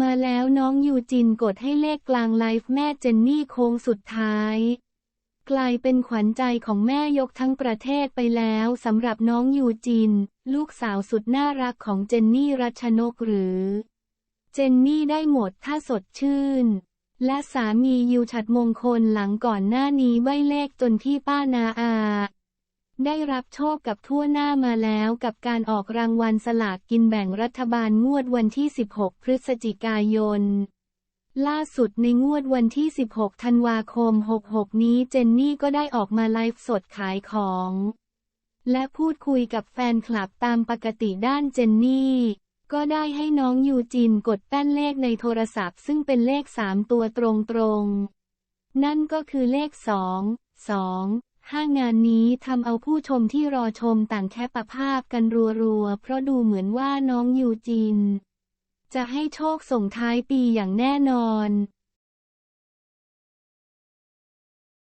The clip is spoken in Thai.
มาแล้วน้องยูจินกดให้เลขกลางไลฟ์แม่เจนนี่โค้งสุดท้าย กลายเป็นขวัญใจของแม่ยกทั้งประเทศไปแล้วสำหรับน้องยูจิน ลูกสาวสุดน่ารักของเจนนี่รัชนกหรือ เจนนี่ได้หมดถ้าสดชื่น และสามียูฉัดมงคลหลังก่อนหน้านี้ใบเลขจนที่ป้านาอา ได้รับโชคกับทั่วหน้ามาแล้วกับการออกรางวัลสลากกินแบ่งรัฐบาลงวดวันที่ 16 พฤศจิกายน ล่าสุดในงวดวันที่ 16 ธันวาคม 66 นี้เจนนี่ก็ได้ออกมาไลฟ์สดขายของ และพูดคุยกับแฟนคลับตามปกติด้านเจนนี่ก็ได้ให้น้องยูจินกดแป้นเลขในโทรศัพท์ ซึ่งเป็นเลข 3 ตัวตรงๆ นั่นก็คือเลข 2 2 ห้างานนี้ทำเอาผู้ชมที่รอชมต่างแคปภาพกันรัวๆ เพราะดูเหมือนว่าน้องยูจิน จะให้โชคส่งท้ายปีอย่างแน่นอน